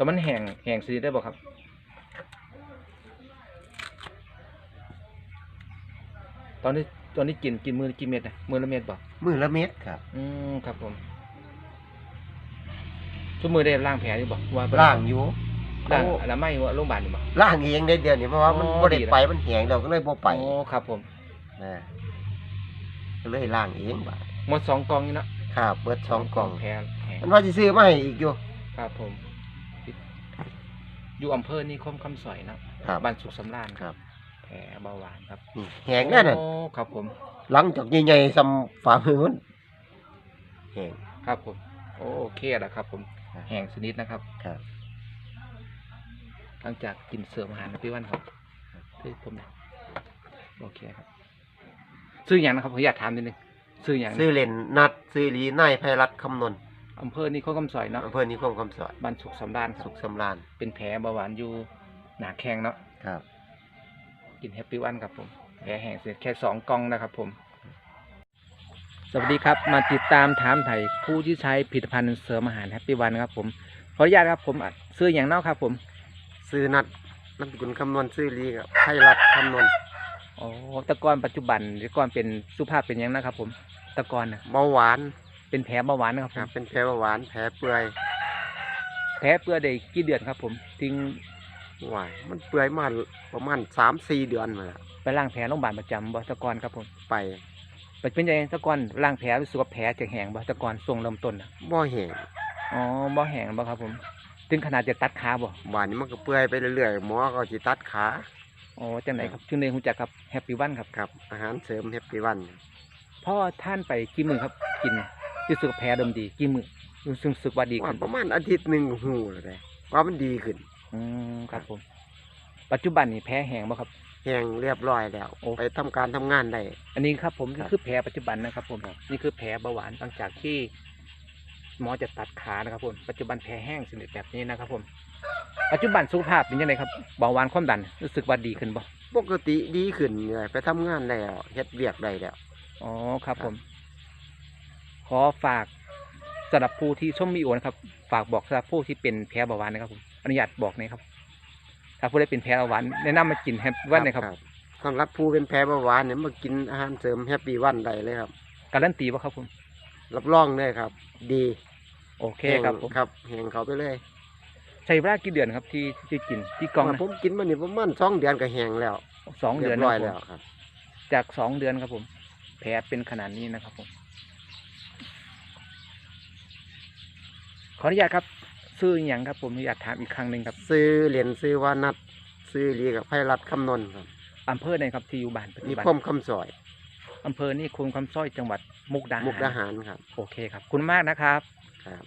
แต่มันแห้งแห้งซีได้บ่ครับตอนนี้ตอนนี้กินกินมือกี่เม็ดนะมือละเม็ดบ่มือละเม็ดครับ อืมครับผมทุกมือได้ล้างแผลอยู่บ่ว่าบ่ล่างอยู่ล้างเขาแล้วไม่ว่าโรงพยาบาลอยู่บ่ล่างเองได้เดือนนี้เพราะว่ามันอ๋อบ่ได้ดีนะไปมันแหงเราก็เลยบ่ไปโอ้ครับผมนะก็เลยล่างเองบ่าหมดสองกล่องนี่เนาะครับเบิดสองกล่องแผลแห้งมันว่าสิซื้อมาให้อีกอยู่ ครับผม อยู่อำเภอนี่คมคำสอยเนาะครับ บ้านสุขสำราญครับแผลเบาหวานครับนี่แหงแน่น่ะโอ้ครับผม หลังจากใหญ่ๆซ้ำฝ่ามือมันแหง ครับผม โอเคแล้วครับ ผม ครับ แห้งชนิดนะครับ ครับ หลังจากกินเสริมอาหารนะพี่วันครับที่ผมโอเคครับ ซื้ออย่างนะครับผมอยากถามนิดนึง ซื้ออย่างซื้อเล่นนัดซื้อหลีนายไพรัตน์คำนน อำเภอนี่เขาคำสอยเนาะอำเภอนิคมคำสอยบ้านสุขสำราญครัสุบขสำราญเป็นแผลเบาหวานอยู่หนาแข้งเนาะครับ กินแฮปปี้วันครับผมแผลแห้งเสร็จแค่สองกล่องนะครับผม สวัสดีครับมาติดตามถามไถ่ผู้ที่ใช้ผลิตภัณฑ์เสริมอาหารแฮปปี้วันครับผมขออนุญาตครับผมอะซื้ออย่างเนอกครับผมซื้อนัดนักกุลคำนวณซื้อหลีกับไพรัตน์คำนวณอ๋อแตะกอนปัจจุบันหรือก่อนเป็นสุภาพเป็นหยังนะครับผมแตะกอนนะเบาหวาน เป็นแผลเบาหวานนะครับคผรับ มเป็นแผลเบาหวานแผลเปื่อยแผลเปื้อได้กี่เดือนครับ ผมทิ้งหวายมันเปื่อยมาประมาณสามสี่เดือนมาแล้วไปล้างแผลโรงพยาบาลประจำบ่แตะกอนครับผมไปไปเป็นยังไงแตะกอนล้างแผลรู้สึกว่าแผลจะแห้งบ่แตะกอนทรงเริ่มต้นน่ะบ่แห้งอ๋อบ่แห้งบ่ครับผมถึงขนาดจะตัดขาบ่หวานนี้มันก็เปื่อยไปเรื่อยๆหมอก็สิตัดขาอ๋อจังไหนครับจึงได้รู้จักกับแฮปปี้วันครับครับ อาหารเสริมแฮปปี้วันพ่อท่านไปกี่มื้อครับกิน รู้สึกว่าแผลเดิมดีกี่มื้อรู้สึกว่าดีว่าขึ้นประมาณอาทิตย์หนึ่งหูเลยว่ามันดีขึ้น อืมครับผม ปัจจุบันนี่แผลแห้งบ่ครับ แห้งเรียบร้อยแล้ว โอ้ ไปทำการทำงานได้ อันนี้ครับผมครันี่บคือแผลปัจจุบันนะครับผมนี่คือแผลเบาหวานหลังจากที่หมอจะตัดขานะครับผมปัจจุบันแผลแห้งสนิทแบบนี้นะครับผม ปัจจุบันสุขภาพเป็นยังไงครับเบาหวานความดันรู้สึกว่าดีขึ้นบ่ปกติดีขึ้นเลยไปทำงานได้แล้วเฮ็ดเวียกได้แล้ว อ๋อครับครับผม ขอฝากสำหรับผู้ที่ชมมีโอนะครับ ฝากบอกสำหรับผู้ที่เป็นแพ้เบาหวานนะครับผมอนุญาตบอกหน่อยครับ ถ้าผู้ใดเป็นแพ้เบาหวานแนะนำมากินแฮปปี้วันนะครับสำหรับผู้เป็นแพ้เบาหวานเนี่ยมากินอาหารเสริมแฮปปี้วันได้เลยครับการันตีว่าครับผมรับรองเลยครับ ดี โอเคครับผมครับแหงเขาไปเลยใช้เวลากี่เดือนครับที่ที่กินที่กล่องว่านะผมกินมานี่ประมาณสองเดือนก็แหงแล้วสองเดือนรียบร้อยนะครับผมแล้วครับ จากสองเดือนครับผม แผลเป็นขนาดนี้นะครับผม ขออนุญาตครับ ซื้ออหย่างครับผมอนุญาตถามอีกครั้งหนึ่งครับซื้อเหรียญซื้อวานัดซื้อหลีกับไพรัตน์คำนนครับอำเภอไหนครับที่อยู่บ้านปัจจุนิบันคมคำสอยอำเภอนี่คุมคำสร้อยจังหวัดมุกดาหารมุกดาหารครับ โอเคครับ คุณมากนะครับครับ